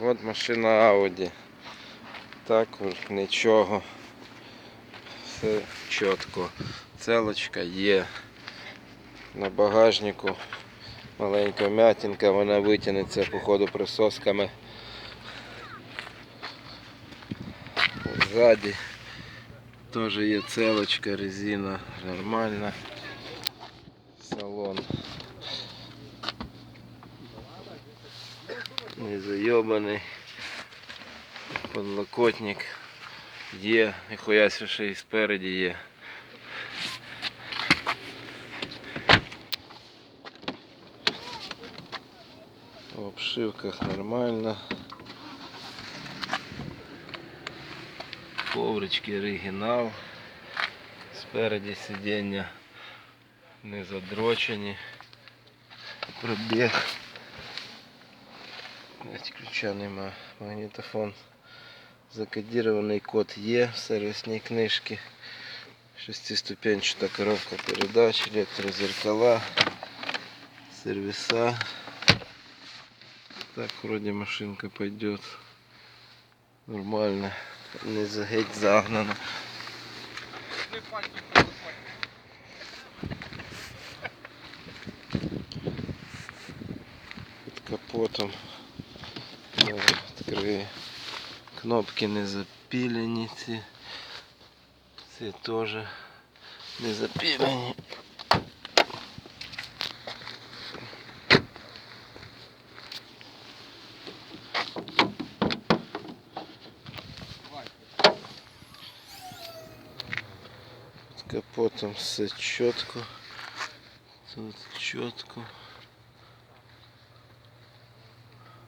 От машина Audi. Також нічого. Все чітко. Целочка є. На багажнику маленька м'ятинка, вона витягнеться походу присосками. Ззаді теж є целочка, резина нормальна. Салон. Не зайобаний. Подлокотник є, ніхуя ще і спереді є. В обшивках нормально. Коврички оригінал. Спереді сидіння не задрочені. Пробіг. Навіть ключа нема. Магнітофон. Закодірований код є в сервісній книжці. Шестиступенчата коробка передач, електрозеркала, сервиса. Так вроде машинка пойдет. Нормально. Не за- геть загнана. Під капотом. Зараз відкрию. Кнопки не запілені ці. Ці теж не запілені. Під капотом все чітко. Тут чітко.